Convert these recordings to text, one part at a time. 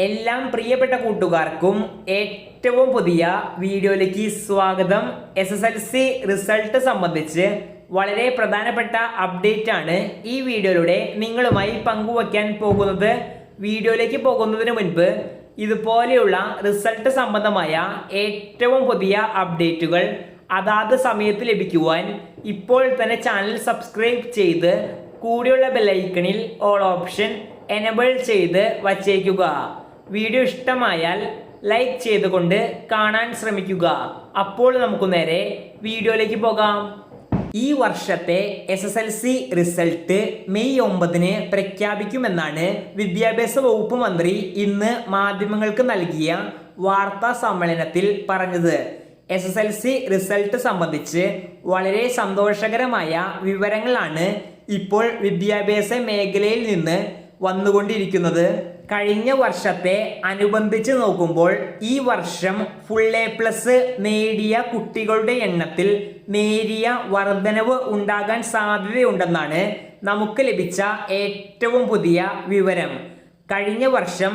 എല്ലാം പ്രിയപ്പെട്ട കൂട്ടുകാർക്കും ഏറ്റവും പുതിയ വീഡിയോയിലേക്ക് സ്വാഗതം. S S L C result സംബന്ധിച്ച് വളരെ പ്രധാനപ്പെട്ട അപ്ഡേറ്റ് ആണ് ഈ വീഡിയോയിലൂടെ നിങ്ങളുമായി പങ്കുവയ്ക്കാൻ പോകുന്നത്. വീഡിയോയിലേക്ക് പോകുന്നതിന് മുൻപ് ഇതുപോലെയുള്ള റിസൾട്ട് സംബന്ധമായ ഏറ്റവും പുതിയ അപ്ഡേറ്റുകൾ അതാത് സമയത്ത് ലഭിക്കുവാൻ ഇപ്പോൾ തന്നെ ചാനൽ സബ്സ്ക്രൈബ് ചെയ്ത് കൂടെയുള്ള ബെല്ലൈക്കണിൽ ഓൾ ഓപ്ഷൻ എനബിൾ ചെയ്ത് വച്ചേക്കുക. വീഡിയോ ഇഷ്ടമായാൽ ലൈക്ക് ചെയ്തുകൊണ്ട് കാണാൻ ശ്രമിക്കുക. അപ്പോൾ നമുക്ക് നേരെ വീഡിയോയിലേക്ക് പോകാം. ഈ വർഷത്തെ S S L C result May ഒമ്പതിന് പ്രഖ്യാപിക്കുമെന്നാണ് വിദ്യാഭ്യാസ വകുപ്പ് മന്ത്രി ഇന്ന് മാധ്യമങ്ങൾക്ക് നൽകിയ വാർത്താ സമ്മേളനത്തിൽ പറഞ്ഞത്. S S L C result സംബന്ധിച്ച് വളരെ സന്തോഷകരമായ വിവരങ്ങളാണ് ഇപ്പോൾ വിദ്യാഭ്യാസ മേഖലയിൽ നിന്ന് വന്നുകൊണ്ടിരിക്കുന്നത് കഴിഞ്ഞ വർഷത്തെ അനുബന്ധിച്ച് നോക്കുമ്പോൾ ഈ വർഷം ഫുൾ എ പ്ലസ് നേടിയ കുട്ടികളുടെ എണ്ണത്തിൽ നേരിയ വർധനവ് ഉണ്ടാകാൻ സാധ്യതയുണ്ടെന്നാണ് നമുക്ക് ലഭിച്ച ഏറ്റവും പുതിയ വിവരം. കഴിഞ്ഞ വർഷം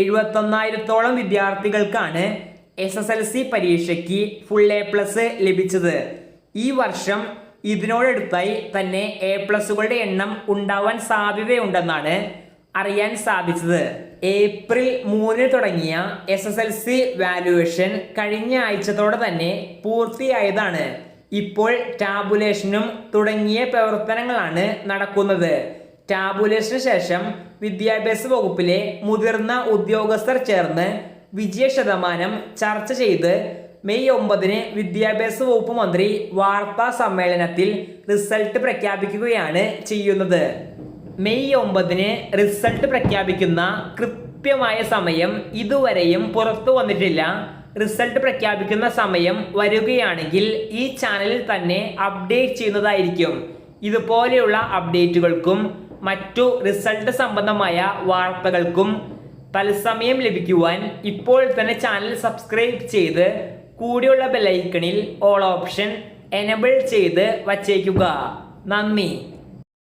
എഴുപത്തൊന്നായിരത്തോളം വിദ്യാർത്ഥികൾക്കാണ് എസ് എസ് എൽ സി പരീക്ഷയ്ക്ക് ഫുൾ എ പ്ലസ് ലഭിച്ചത്. ഈ വർഷം ഇതിനോടടുത്തായി തന്നെ എ പ്ലസുകളുടെ എണ്ണം ഉണ്ടാവാൻ സാധ്യതയുണ്ടെന്നാണ് അറിയാൻ സാധിച്ചത്. ഏപ്രിൽ മൂന്നിന് തുടങ്ങിയ S S L C valuation കഴിഞ്ഞ ആഴ്ചത്തോടെ തന്നെ പൂർത്തിയായതാണ്. ഇപ്പോൾ ടാബുലേഷനും തുടങ്ങിയ പ്രവർത്തനങ്ങളാണ് നടക്കുന്നത്. ടാബുലേഷന് ശേഷം വിദ്യാഭ്യാസ വകുപ്പിലെ മുതിർന്ന ഉദ്യോഗസ്ഥർ ചേർന്ന് വിജയ ശതമാനം ചർച്ച ചെയ്ത് മെയ് ഒമ്പതിന് വിദ്യാഭ്യാസ വകുപ്പ് മന്ത്രി വാർത്താ സമ്മേളനത്തിൽ റിസൾട്ട് പ്രഖ്യാപിക്കുകയാണ് ചെയ്യുന്നത്. മെയ് ഒമ്പതിന് റിസൾട്ട് പ്രഖ്യാപിക്കുന്ന കൃത്യമായ സമയം ഇതുവരെയും പുറത്തു വന്നിട്ടില്ല. റിസൾട്ട് പ്രഖ്യാപിക്കുന്ന സമയം വരികയാണെങ്കിൽ ഈ ചാനലിൽ തന്നെ അപ്ഡേറ്റ് ചെയ്യുന്നതായിരിക്കും. ഇതുപോലെയുള്ള അപ്ഡേറ്റുകൾക്കും മറ്റു റിസൾട്ട് സംബന്ധമായ വാർത്തകൾക്കും തത്സമയം ലഭിക്കുവാൻ ഇപ്പോൾ തന്നെ ചാനൽ സബ്സ്ക്രൈബ് ചെയ്ത് കൂടെയുള്ള ബെല്ലൈക്കണിൽ ഓൾ ഓപ്ഷൻ എനബിൾ ചെയ്ത് വച്ചേക്കുക. നന്ദി.